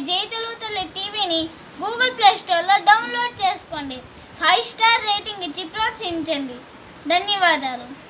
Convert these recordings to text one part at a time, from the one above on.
జయతలుతల టీవీని Google play స్టోర్లో download చేసుకోండి. ఫైవ్ స్టార్ రేటింగ్ ఇచ్చి ప్రోత్సహించండి. ధన్యవాదాలు.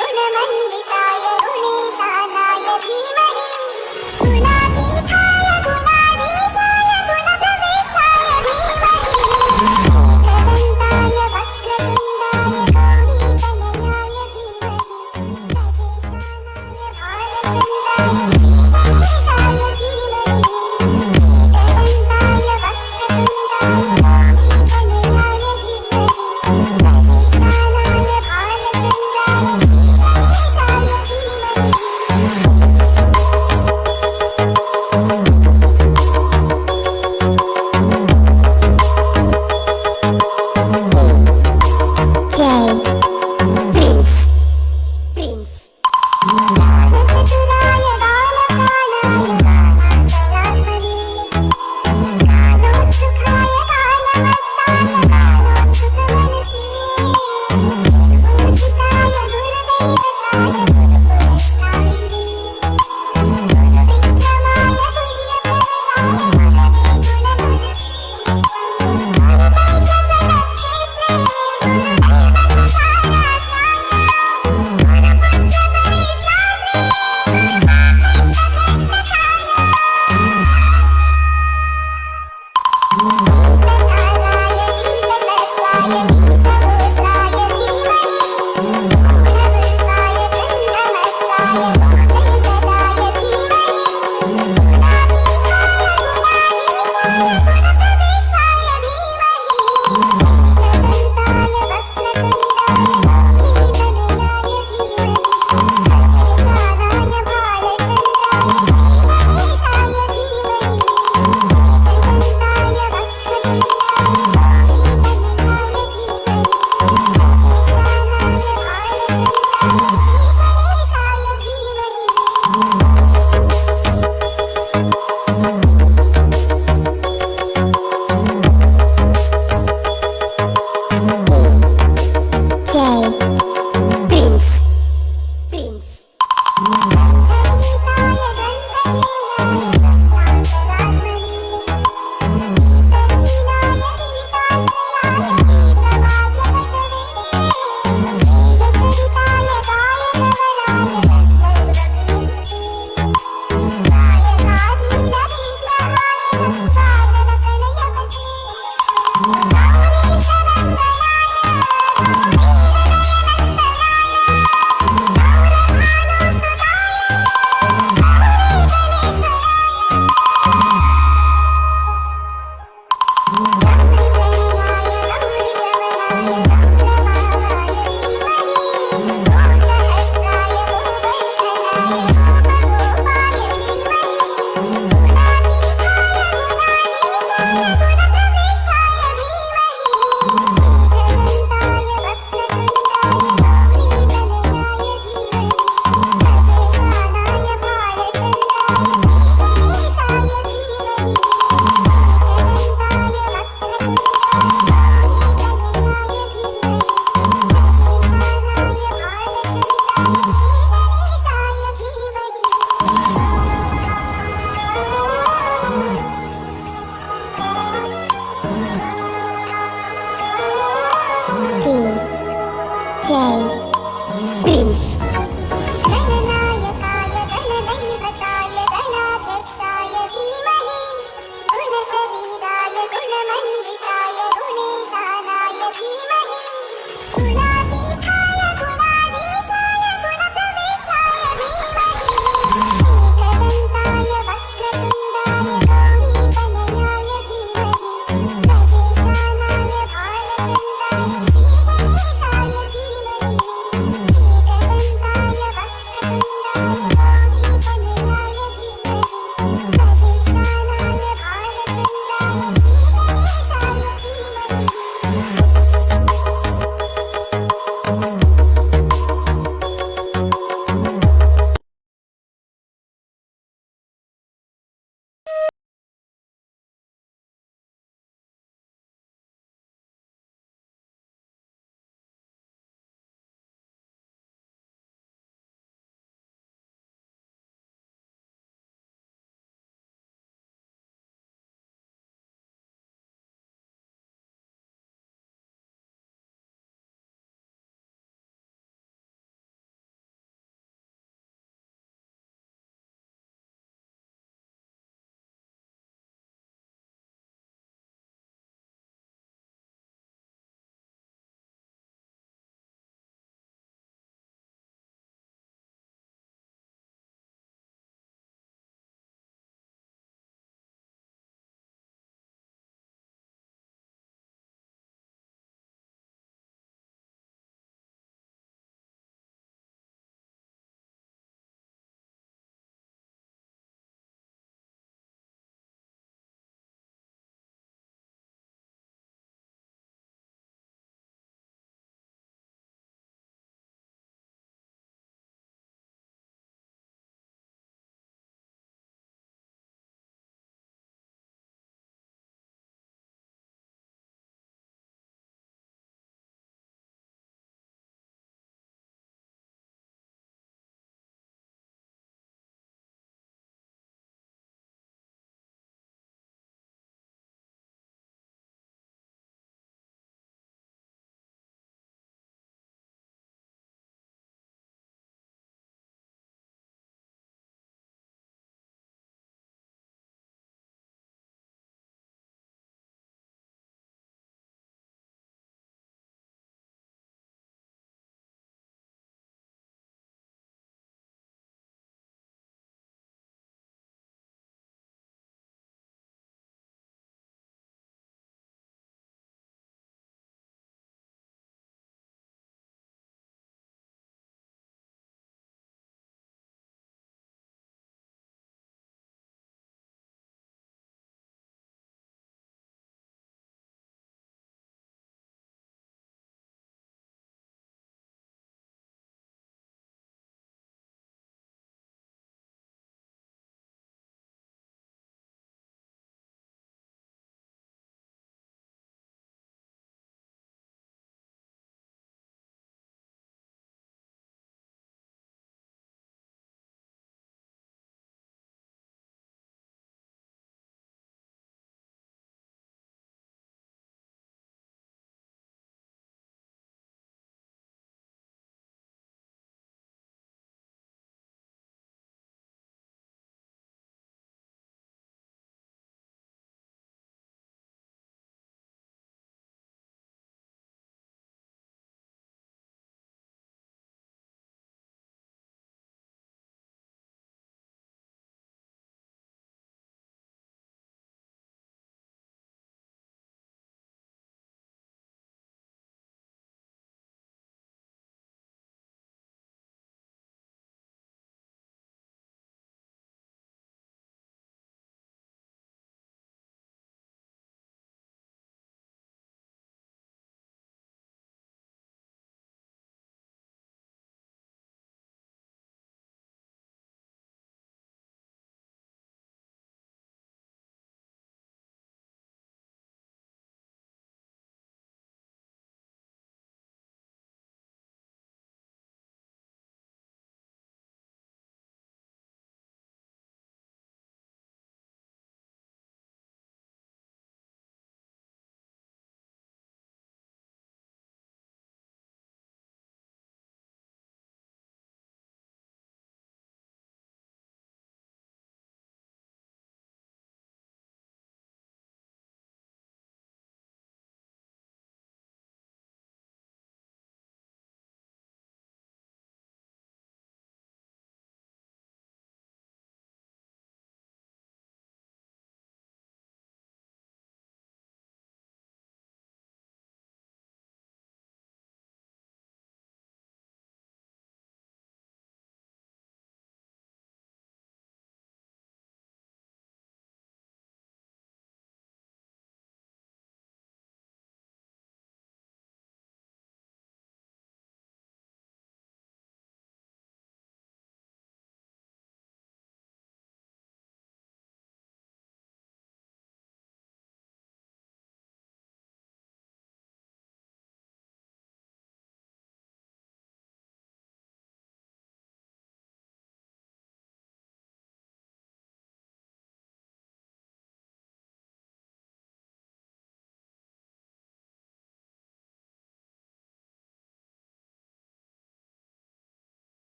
ഗുണമന്നി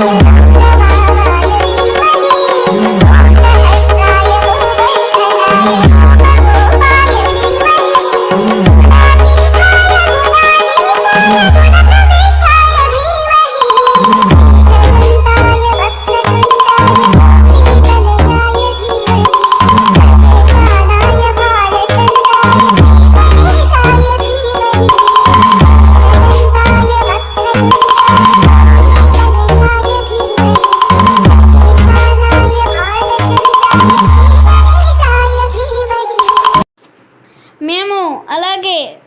మేము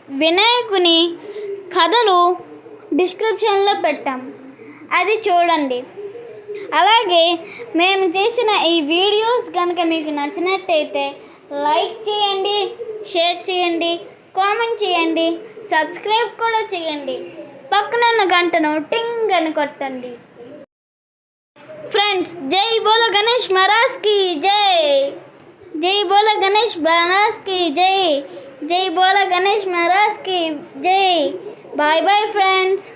వినాయకుని కథలు డిస్క్రిప్షన్లో పెట్టాం. అది చూడండి. అలాగే మేము చేసిన ఈ వీడియోస్ కనుక మీకు నచ్చినట్టయితే లైక్ చేయండి షేర్ చేయండి కామెంట్ చేయండి సబ్స్క్రైబ్ కూడా చేయండి. పక్కనున్న గంటను టింగ్ అని కొట్టండి. ఫ్రెండ్స్ జై బోలో గణేష్ మహారాజ్కి జై! జై బోలో గణేష్ మహారాజ్కి జై! జై బోలో గణేష్ మహారాజ్కి జై బాయ్ బాయ్ ఫ్రెండ్స్